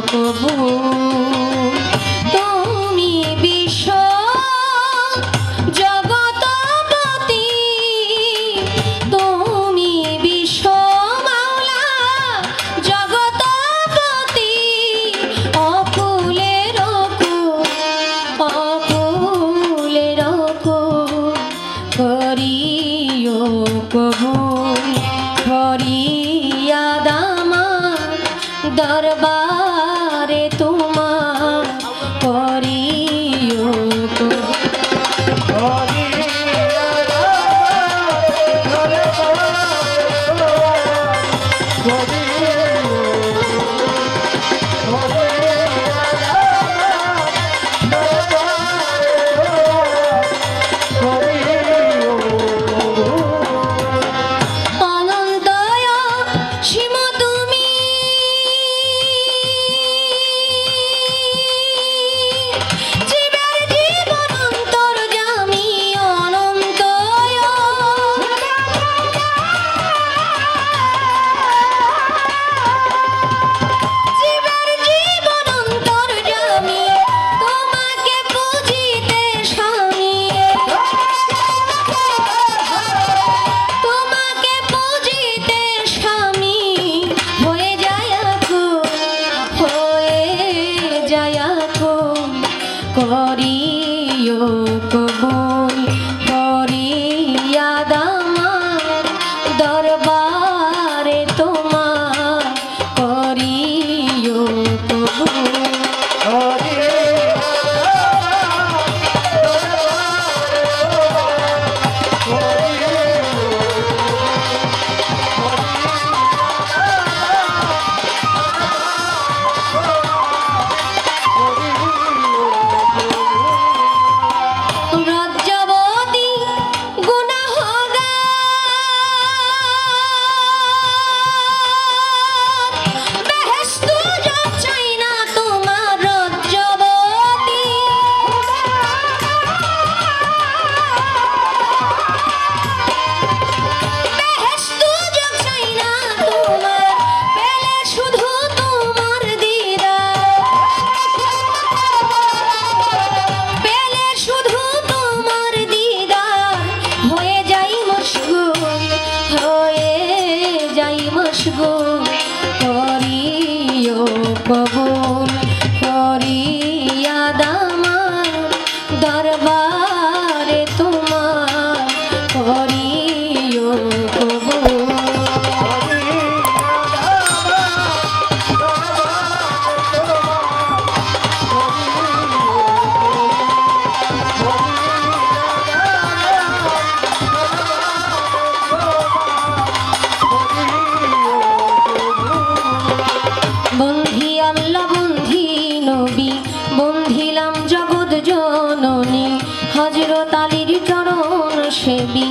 প্রভু তুমি বিশ্ব জগতপতি। তুমি বিশ্ব মাওলা জগতপতি। অকুলের অকুলের করিও প্রভু। সেবি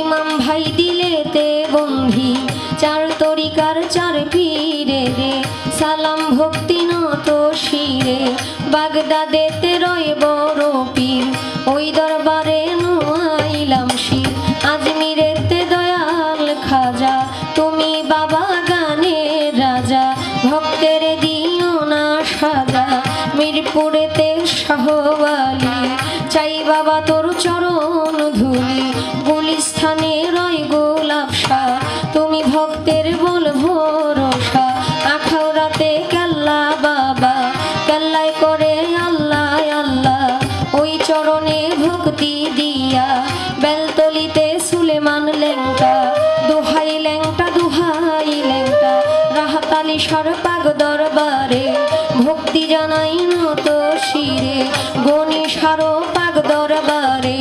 ইমাম ভাই দিলে তে বন্ধি চার তরিকার চার পীরে রে। সালাম ভক্তি নত শিরে বাগদাদেতে রয় বড় পীর। ওই দরবারে নাইলাম শির, আজমিরে তে দয়াল খাজা। তুমি বাবা গানের রাজা, ভক্তের দিও না সাজা। মিরপুরেতে শাহওয়ালি চাই বাবা তো মুক্তি দিয়া বেলতলিতে সুলেমান লেংটা, দুহাই লেংটা দুহাই লেংটা, রাহাতালি সরপাগ দরবারে, ভক্তি জানাই নত শিরে, গণি সরপাগ দরবারে,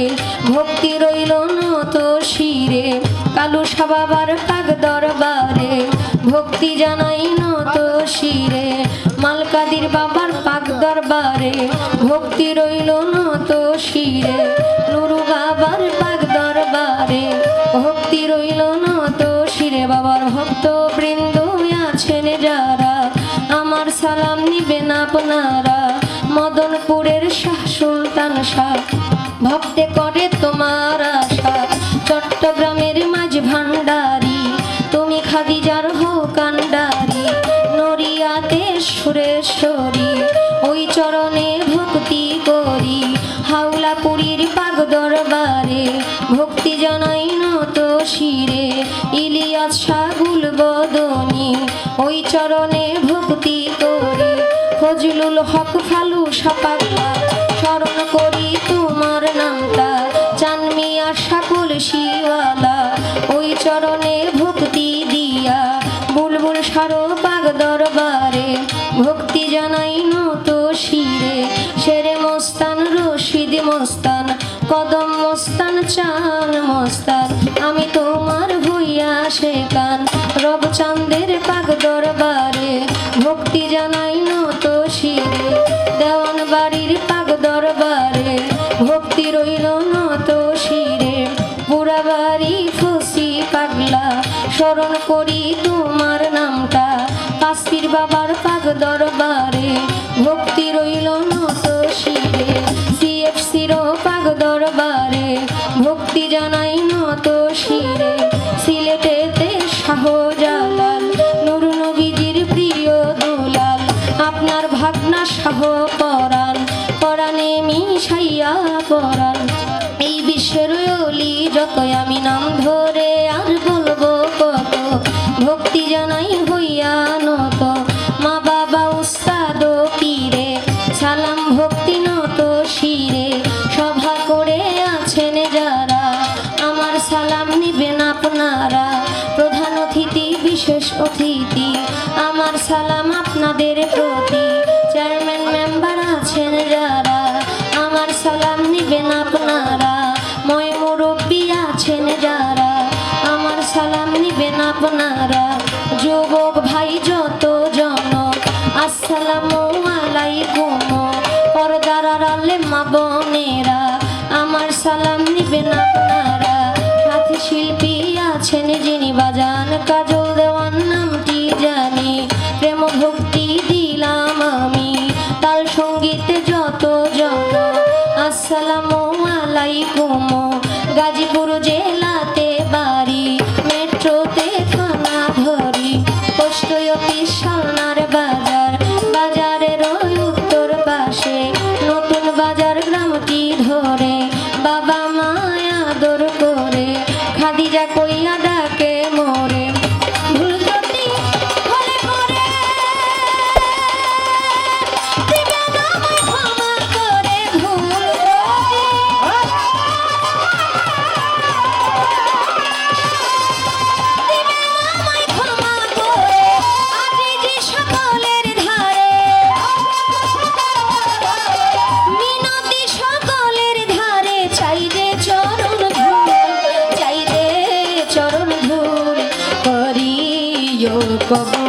ভক্তি রইল নত শিরে, কালু সাবাবার পাগ দরবারে, ভক্তি জানাই নত শিরে, মালকাদির বাবার পাগ দরবারে ভক্তি রইল নত শিরে। নুরু বাবার পাক দরবারে ভক্তি রইল নত শিরে। বাবার ভক্ত বৃন্দ আছেন যারা, আমার সালাম নিবেন আপনারা। মদনপুরের শাহ সুলতান শাহ, ভক্তে করে তোমার আশা। ওই চরণে ভক্তি ফজলুল হক ফালু স্মরণ করি তোমার নামটা। চানমিয়া সাকুল শিওয়ালা, ওই চরণে ভক্তি দিয়া। বুলবুল সারো পাগ দরবারে ভক্তি জানাই নত শিরে। শেরে মস্তান রশিদ মস্তান কদম মস্তান, চান মস্তান, আমি তোমার হইয়া শেখান রবচান্দের পাগ দরবারে, ভক্তি জানাই নত শিরে। দেওয়ান বাড়ির পাগ দরবারে, ভক্তি রইল নত শিরে। বুড়াবাড়ি ফুসি পাগলা, স্মরণ করি তোমার নামটা। কাস্তির বাবার পাগ দরবারে, ভক্তি আপনার ভাগনা শাহ পরাণ, পরাণে মিশাইয়া পরাণ। এই বিশ্বের অলি যতই আমি নাম ধরে আর বলব কত, ভক্তি জানাই হইয়া নত। মা বাবা উস্তাদ পীরে, সালাম ভক্তি নত শিরে। সভা করে আছেন যারা, আমার সালাম নিবেন আপনারা। প্রধান অতিথি, বিশেষ অতিথি, আমার সালাম আপনাদের প্রতি। মা বোনেরা, আমার সালাম নিবেন আপনারা। সাথী শিল্পী আছেন যিনি, বাজান কাজল দেওয়ান নামটি জানি। প্রেম ভক্তি দিলাম আমি, তার সঙ্গীতে যত জন। আসসালামু আলাইকুম, গাজীপুর জেলাতে রে